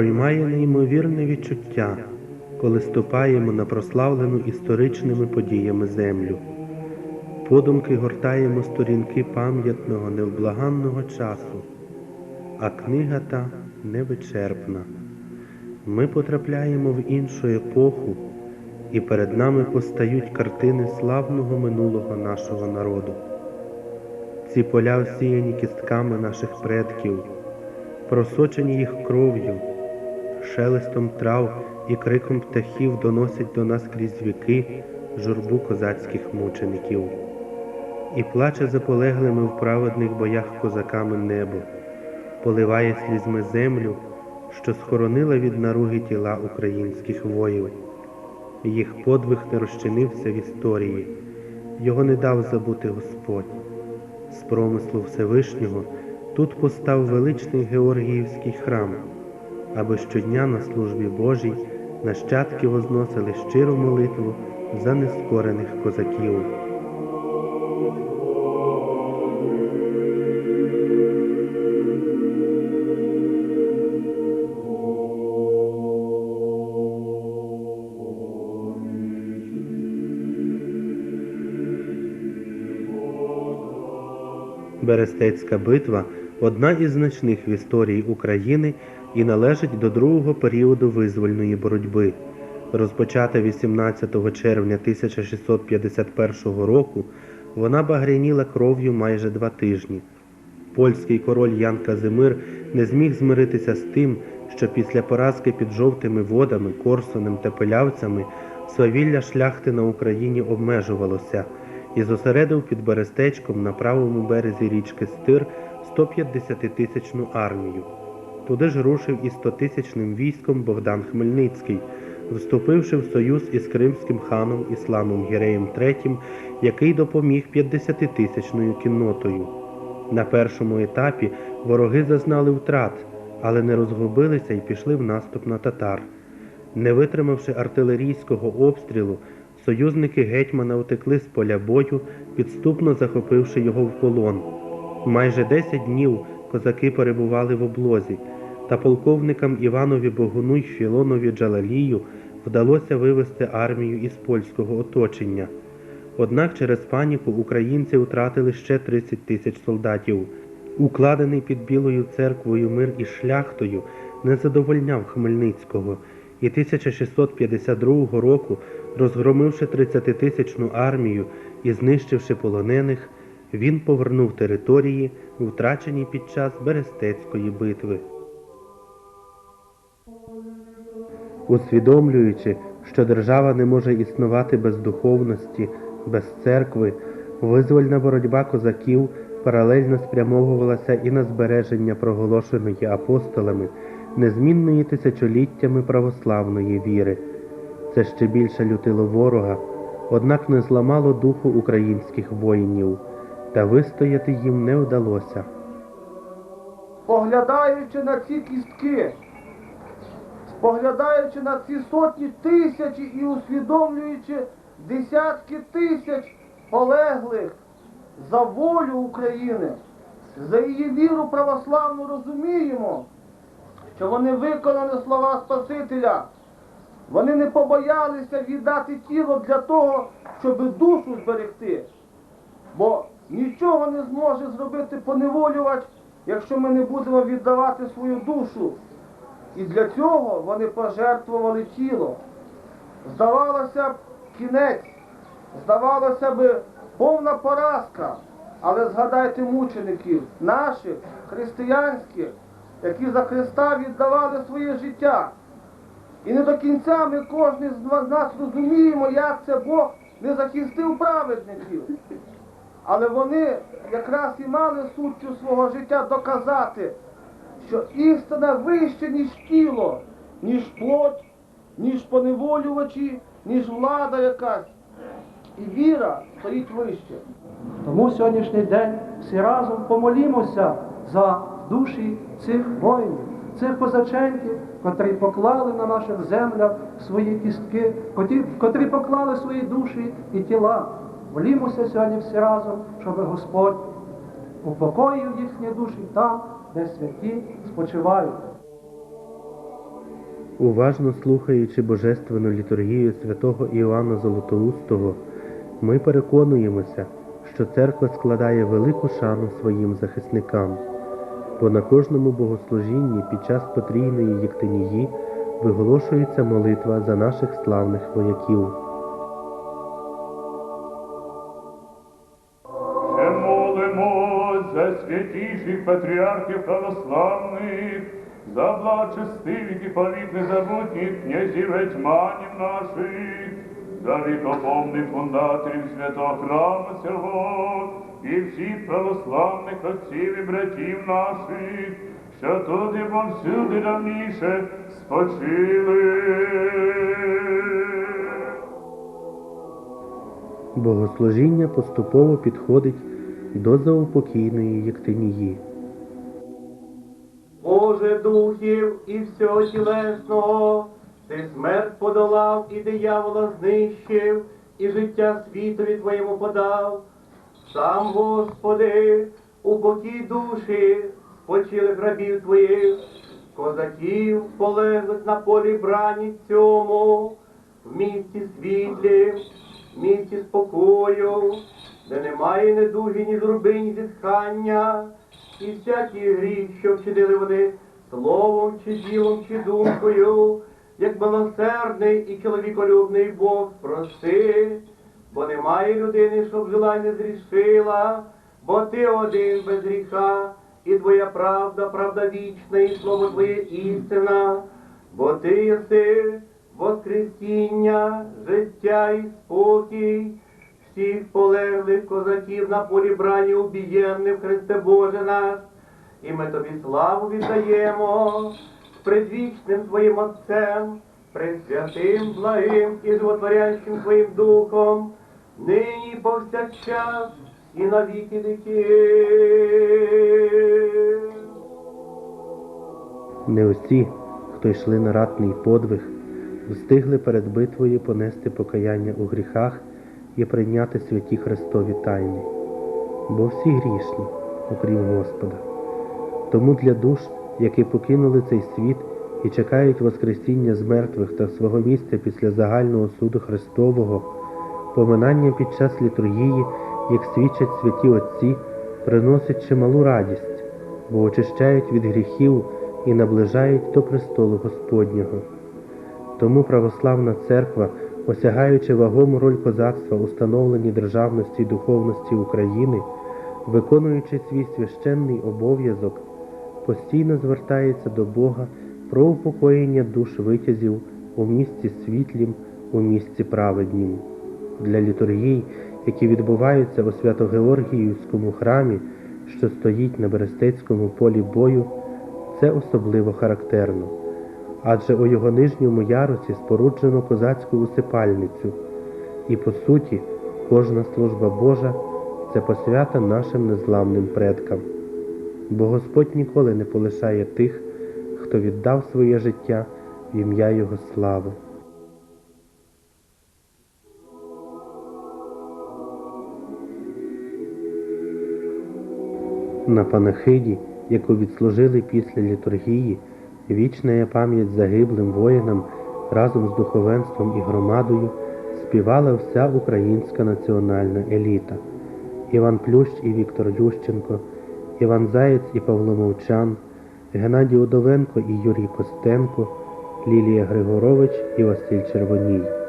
проймає неймовірне відчуття, коли ступаємо на прославлену історичними подіями землю. Подумки гортаємо сторінки пам'ятного невблаганного часу, а книга та невичерпна. Ми потрапляємо в іншу епоху, і перед нами постають картини славного минулого нашого народу. Ці поля всіяні кістками наших предків, просочені їх кров'ю, шелестом трав і криком птахів доносять до нас крізь віки журбу козацьких мучеників. І плаче за полеглими в праведних боях козаками небо, поливає слізьми землю, що схоронила від наруги тіла українських воїв. Їх подвиг не розчинився в історії, його не дав забути Господь. З промислу Всевишнього тут постав величний Георгіївський храм, аби щодня на службі Божій нащадки возносили щиру молитву за нескорених козаків. Берестецька битва одна із значних в історії України і належить до другого періоду визвольної боротьби. Розпочата 18 червня 1651 року, вона багряніла кров'ю майже два тижні. Польський король Ян Казимир не зміг змиритися з тим, що після поразки під жовтими водами, Корсунем та Пилявцями свавілля шляхти на Україні обмежувалося і зосередив під Берестечком на правому березі річки Стир 150-тисячну армію. Туди ж рушив із 100-тисячним військом Богдан Хмельницький, вступивши в союз із кримським ханом Ісламом Гіреєм III, який допоміг 50-тисячною кіннотою. На першому етапі вороги зазнали втрат, але не розгубилися і пішли в наступ на татар. Не витримавши артилерійського обстрілу, союзники гетьмана утекли з поля бою, підступно захопивши його в полон. Майже 10 днів козаки перебували в облозі, та полковникам Іванові Богуну й Філонові Джалалію вдалося вивести армію із польського оточення. Однак через паніку українці втратили ще 30 тисяч солдатів. Укладений під Білою церквою мир із шляхтою не задовольняв Хмельницького, і 1652 року, розгромивши 30-тисячну армію і знищивши полонених, він повернув території, втрачені під час Берестецької битви. Усвідомлюючи, що держава не може існувати без духовності, без церкви, визвольна боротьба козаків паралельно спрямовувалася і на збереження проголошеної апостолами незмінної тисячоліттями православної віри. Це ще більше лютило ворога, однак не зламало духу українських воїнів, та вистояти їм не вдалося. Поглядаючи на ці кістки, споглядаючи на ці сотні тисячі і усвідомлюючи десятки тисяч полеглих за волю України, за її віру православну розуміємо, що вони виконали слова Спасителя. Вони не побоялися віддати тіло для того, щоб душу зберегти. Бо нічого не зможе зробити поневолювач, якщо ми не будемо віддавати свою душу. І для цього вони пожертвували тіло. Здавалося б, кінець, здавалося б, повна поразка. Але згадайте мучеників наших, християнських, які за Христа віддавали своє життя. І не до кінця ми кожен з нас розуміємо, як це Бог не захистив праведників. Але вони якраз і мали суттю свого життя доказати, що істина вище, ніж тіло, ніж плоть, ніж поневолювачі, ніж влада якась. І віра стоїть вище. Тому сьогоднішній день всі разом помолімося за душі цих воїнів, цих козаченьків, котрі поклали на наших землях свої кістки, котрі, поклали свої душі і тіла. Молімося сьогодні всі разом, щоб Господь упокоїв їхні душі там, де святі спочивають. Уважно слухаючи божественну літургію святого Іоанна Золотоустого, ми переконуємося, що церква складає велику шану своїм захисникам, бо на кожному богослужінні під час потрійної єктинії виголошується молитва за наших славних вояків. Святіших патріархів православних, за благочестивих і повік незабутніх князів гетьманів наших, за вікоповних фундаторів святого храму цього і всіх православних отців і братів наших, що тут і повсюди давніше спочили. Богослужіння поступово підходить до заупокійної єктинії. Боже духів і всього тілесного, ти смерть подолав і диявола знищив, і життя світові твоєму подав. Сам, Господи, у покій душі спочилих рабів твоїх, козаків полеглих на полі брані цьому, в місті світлі, в місті спокою, де немає недуги, ні журби, ні зітхання, і всякий гріх, що вчинили вони словом, чи ділом, чи думкою, як милосердний і чоловіколюбний Бог, прости, бо немає людини, щоб жила не зрішила, бо ти один без гріха, і твоя правда, правда вічна, і слово твоє істина, бо ти єси воскресіння, життя і спокій всіх полеглих козаків на полі брані убієнних, Христе Боже наш, і ми тобі славу віддаємо предвічним Твоїм Отцем, пресвятим, благим і животворящим Твоїм Духом, нині повсякчас і на віки. Не усі, хто йшли на ратний подвиг, встигли перед битвою понести покаяння у гріхах і прийняти святі Христові тайни, бо всі грішні, окрім Господа. Тому для душ, які покинули цей світ і чекають Воскресіння з мертвих та свого місця після загального суду Христового, поминання під час літургії, як свідчать святі Отці, приносить чималу радість, бо очищають від гріхів і наближають до престолу Господнього. Тому православна церква, осягаючи вагому роль козацтва у становленні державності і духовності України, виконуючи свій священний обов'язок, постійно звертається до Бога про упокоєння душ витязів у місці світлім, у місці праведнім. Для літургій, які відбуваються у Свято-Георгіївському храмі, що стоїть на Берестецькому полі бою, це особливо характерно, адже у його нижньому ярусі споруджено козацьку усипальницю, і по суті кожна служба Божа це посвята нашим незламним предкам. Бо Господь ніколи не полишає тих, хто віддав своє життя в ім'я Його слави. На панахиді, яку відслужили після літургії, вічна пам'ять загиблим воїнам разом з духовенством і громадою співала вся українська національна еліта. Іван Плющ і Віктор Ющенко, Іван Заєць і Павло Мовчан, Геннадій Удовенко і Юрій Костенко, Лілія Григорович і Василь Червоній.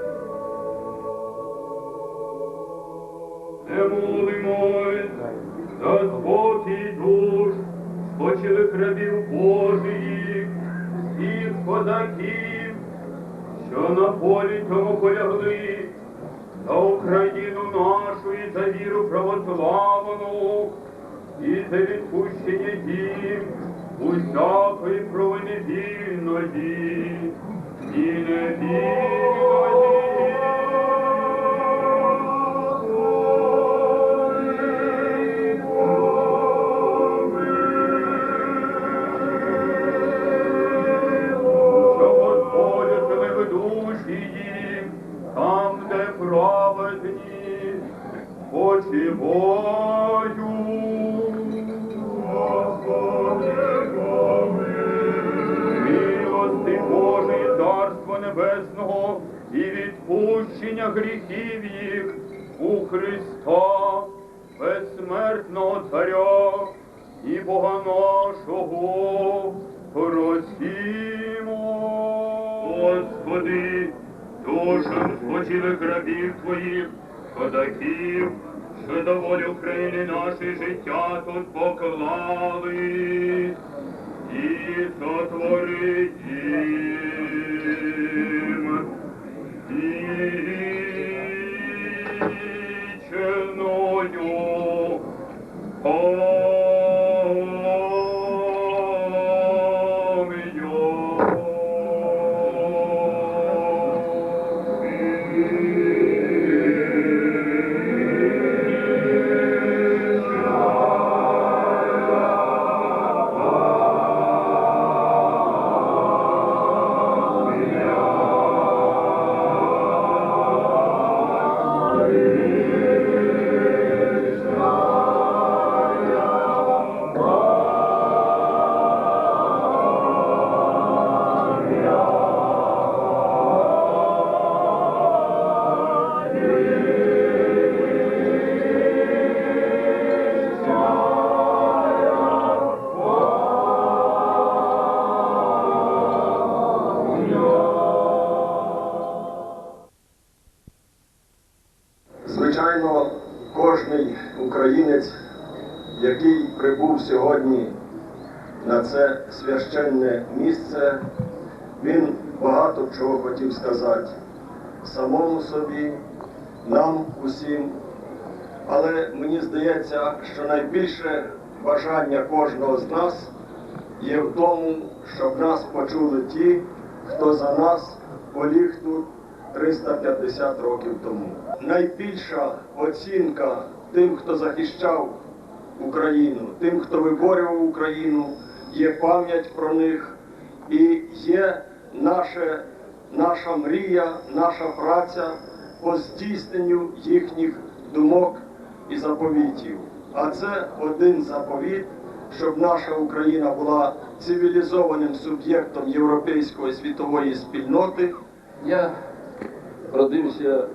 Гріхів їх у Христа, безсмертного Царя і Бога нашого просімо. Господи, душам спочилих рабів Твоїх, козаків, що до волі України наше життя тут поклали, і сотвори їм собі, нам усім. Але мені здається, що найбільше бажання кожного з нас є в тому, щоб нас почули ті, хто за нас поліг тут 350 років тому. Найбільша оцінка тим, хто захищав Україну, тим, хто виборював Україну, є пам'ять про них і є наше, наша мрія, наша праця по здійсненню їхніх думок і заповітів. А це один заповіт, щоб наша Україна була цивілізованим суб'єктом європейської світової спільноти. Я родився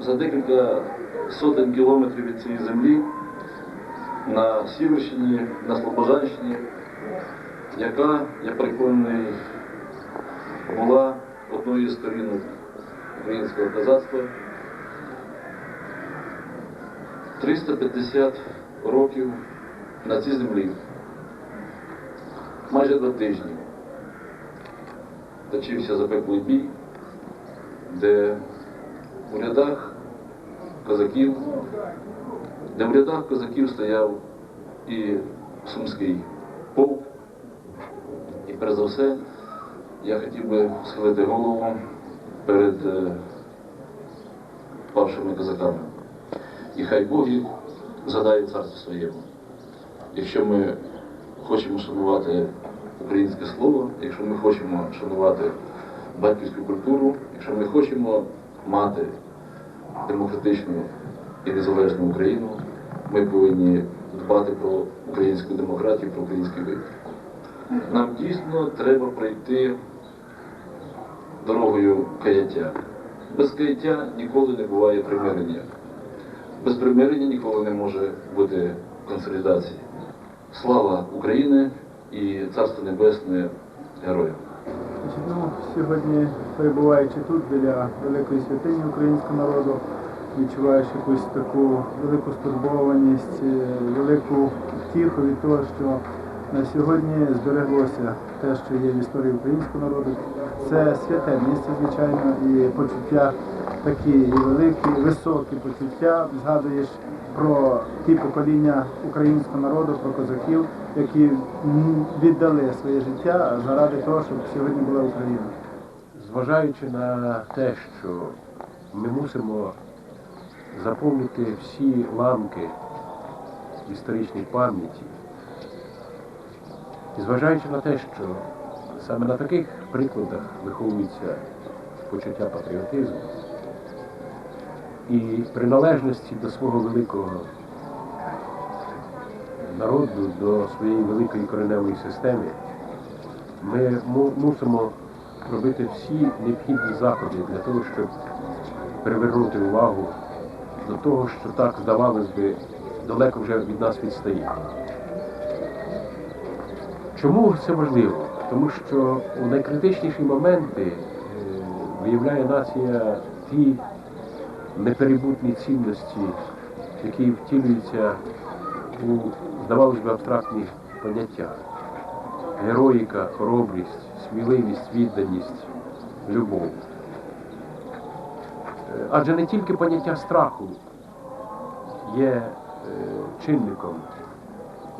за декілька сотень кілометрів від цієї землі на Сіверщині, на Слобожанщині, яка, я переконаний, була одною з сторінок українського козацтва. 350 років на цій землі, майже два тижні точився запеклий бій, де у рядах козаків, де в рядах козаків стояв і Сумський полк. І перш за все я хотів би схилити голову перед е, павшими козаками. І хай Бог їх згадає в царстві своєму. Якщо ми хочемо шанувати українське слово, якщо ми хочемо шанувати батьківську культуру, якщо ми хочемо мати демократичну і незалежну Україну, ми повинні дбати про українську демократію, про український вибір. Нам дійсно треба пройти дорогою каяття. Без каяття ніколи не буває примирення. Без примирення ніколи не може бути консолідації. Слава України і Царство Небесне героям! Ну, сьогодні, перебуваючи тут біля великої святині українського народу, відчуваєш якусь таку велику стурбованість, е, велику втіху від того, що на сьогодні збереглося те, що є в історії українського народу. Це святе місце, звичайно, і почуття такі великі, високі почуття. Згадуєш про ті покоління українського народу, про козаків, які віддали своє життя заради того, щоб сьогодні була Україна. Зважаючи на те, що ми мусимо заповнити всі ламки історичної пам'яті, і зважаючи на те, що саме на таких прикладах виховується почуття патріотизму і приналежності до свого великого народу, до своєї великої кореневої системи, ми мусимо робити всі необхідні заходи для того, щоб привернути увагу до того, що так, здавалось би, далеко вже від нас відстає. Чому це важливо? Тому що у найкритичніші моменти е, виявляє нація ті неперебутні цінності, які втілюються у, здавалось би, абстрактні поняття. Героїка, хоробрість, сміливість, відданість, любов. Е, Адже не тільки поняття страху є е, чинником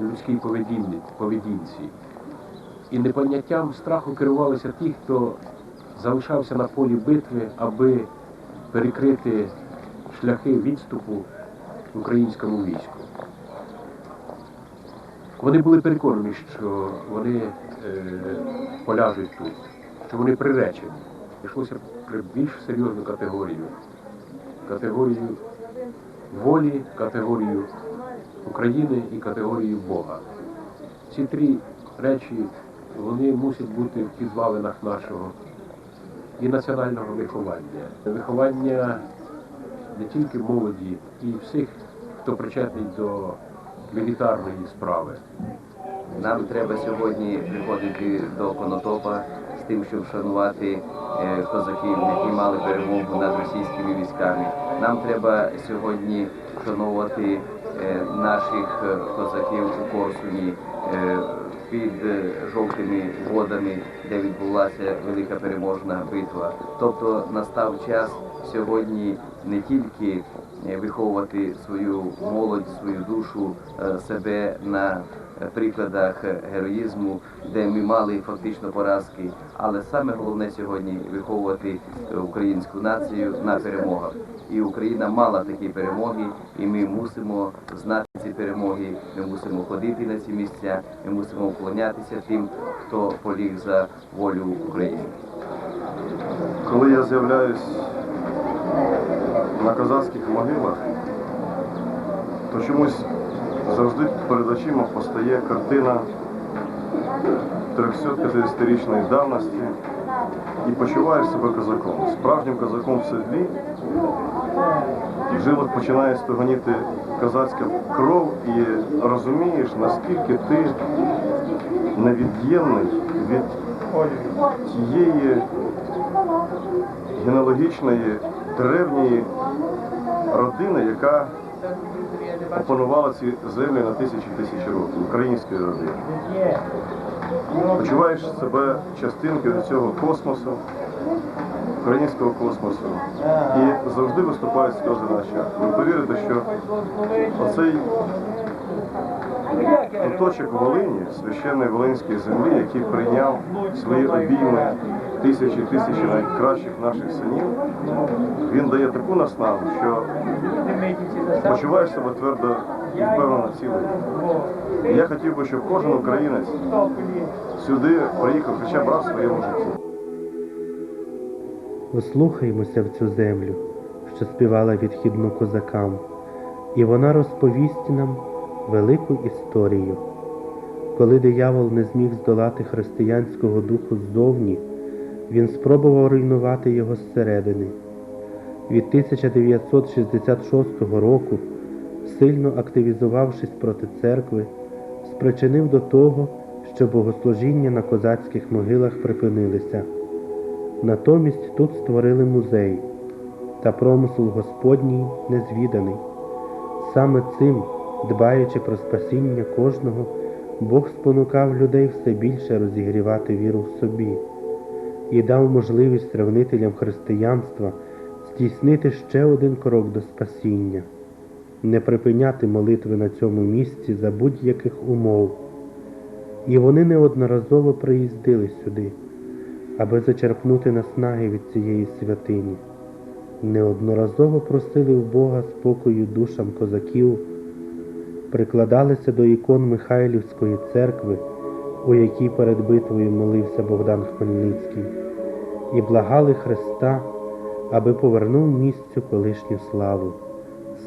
людській поведінці. І непоняттям страху керувалися ті, хто залишався на полі битви, аби перекрити шляхи відступу українському війську. Вони були переконані, що вони е, поляжуть тут, що вони приречені. Йшлося про більш серйозну категорію. Категорію волі, категорію України і категорію Бога. Ці три речі вони мусять бути в підвалинах нашого і національного виховання. Виховання не тільки молоді і всіх, хто причетний до мілітарної справи. Нам треба сьогодні приходити до Конотопа з тим, щоб вшанувати е, козаків, які мали перемогу над російськими військами. Нам треба сьогодні вшановувати е, наших е, козаків у Корсуні під е, жовтими водами, де відбулася велика переможна битва. Тобто настав час сьогодні не тільки е, виховувати свою молодь, свою душу, е, себе на прикладах героїзму, де ми мали фактично поразки. Але саме головне сьогодні виховувати українську націю на перемогах. І Україна мала такі перемоги, і ми мусимо знати ці перемоги. Ми мусимо ходити на ці місця. Ми мусимо вклонятися тим, хто поліг за волю України. Коли я з'являюсь на козацьких могилах, то чомусь завжди перед очима постає картина 350-річної давності і почуваєш себе козаком. Справжнім козаком в седлі. Жилах починає стогоніти козацька кров і розумієш, наскільки ти невід'ємний від тієї генеалогічної древньої родини, яка опанувала ці землі на тисячі тисячі років, української родини. Почуваєш себе частинкою цього космосу, українського космосу, і завжди виступають сльози на очах. Ви повірите, що оцей куточок Волині, священної Волинської землі, який прийняв свої обійми тисячі тисячі найкращих наших синів, він дає таку наснагу, що почуваєш себе твердо і впевнено цілий. Я хотів би, щоб кожен українець сюди приїхав хоча б раз в своєму житті. Ослухаймося в цю землю, що співала відхідну козакам, і вона розповість нам велику історію. Коли диявол не зміг здолати християнського духу ззовні, він спробував руйнувати його зсередини. Від 1966 року, сильно активізувавшись проти церкви, спричинив до того, що богослужіння на козацьких могилах припинилися. Натомість тут створили музей, та промисел Господній незвіданий. Саме цим, дбаючи про спасіння кожного, Бог спонукав людей все більше розігрівати віру в собі і дав можливість ревнителям християнства здійснити ще один крок до спасіння, не припиняти молитви на цьому місці за будь-яких умов. І вони неодноразово приїздили сюди, аби зачерпнути наснаги від цієї святині. Неодноразово просили в Бога спокою душам козаків, прикладалися до ікон Михайлівської церкви, у якій перед битвою молився Богдан Хмельницький, і благали Христа, аби повернув місцю колишню славу,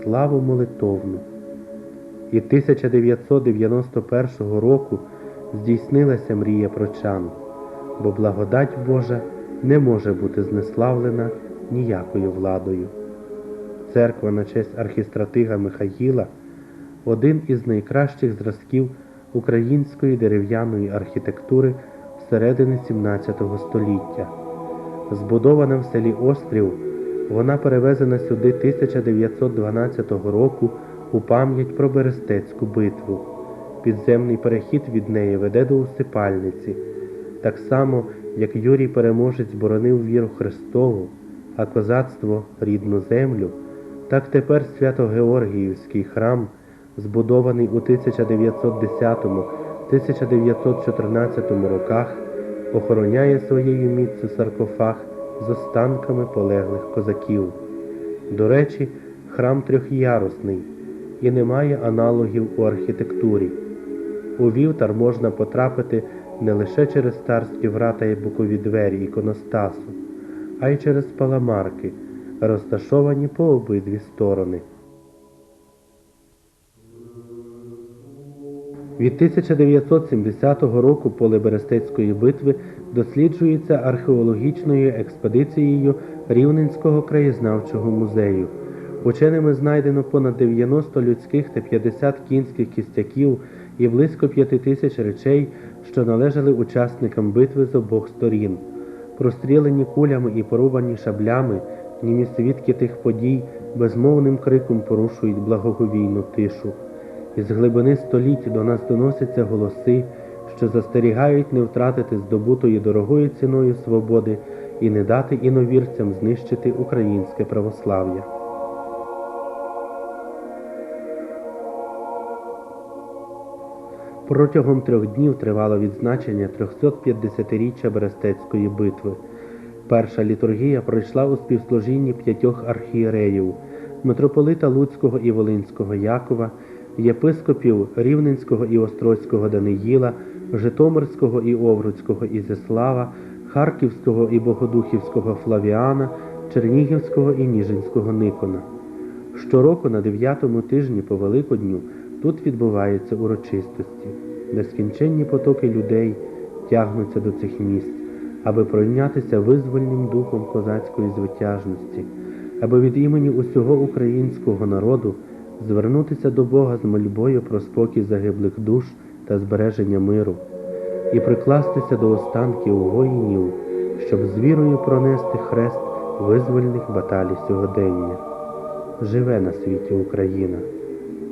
славу молитовну. І 1991 року здійснилася мрія прочан, бо благодать Божа не може бути знеславлена ніякою владою. церква на честь архістратига Михаїла один із найкращих зразків української дерев'яної архітектури середини 17 століття. Збудована в селі Острів, вона перевезена сюди 1912 року у пам'ять про Берестецьку битву. Підземний перехід від неї веде до усипальниці, так само, як Юрій Переможець боронив віру Христову, а козацтво рідну землю, так тепер Свято-Георгіївський храм, збудований у 1910-1914 роках, охороняє своєю міцю саркофаг з останками полеглих козаків. До речі, храм трьохярусний і не має аналогів у архітектурі. У вівтар можна потрапити не лише через старські врата і бокові двері іконостасу, а й через паламарки, розташовані по обидві сторони. Від 1970 року поле Берестецької битви досліджується археологічною експедицією Рівненського краєзнавчого музею. Ученими знайдено понад 90 людських та 50 кінських кістяків і близько 5 тисяч речей, що належали учасникам битви з обох сторін. Прострілені кулями і порубані шаблями, німі свідки тих подій безмовним криком порушують благоговійну тишу. Із глибини століть до нас доносяться голоси, що застерігають не втратити здобутої дорогою ціною свободи і не дати іновірцям знищити українське православ'я. Протягом трьох днів тривало відзначення 350-річчя Берестецької битви. Перша літургія пройшла у співслужінні п'ятьох архієреїв митрополита Луцького і Волинського Якова, єпископів Рівненського і Острозького Даниїла, Житомирського і Овруцького Ізяслава, Харківського і Богодухівського Флавіана, Чернігівського і Ніжинського Никона. Щороку на дев'ятому тижні по Великодню тут відбуваються урочистості, нескінченні потоки людей тягнуться до цих місць, аби пройнятися визвольним духом козацької звитяжності, аби від імені усього українського народу звернутися до Бога з мольбою про спокій загиблих душ та збереження миру, і прикластися до останків воїнів, щоб з вірою пронести хрест визвольних баталій сьогодення. Живе на світі Україна,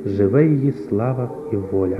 живе її слава і воля.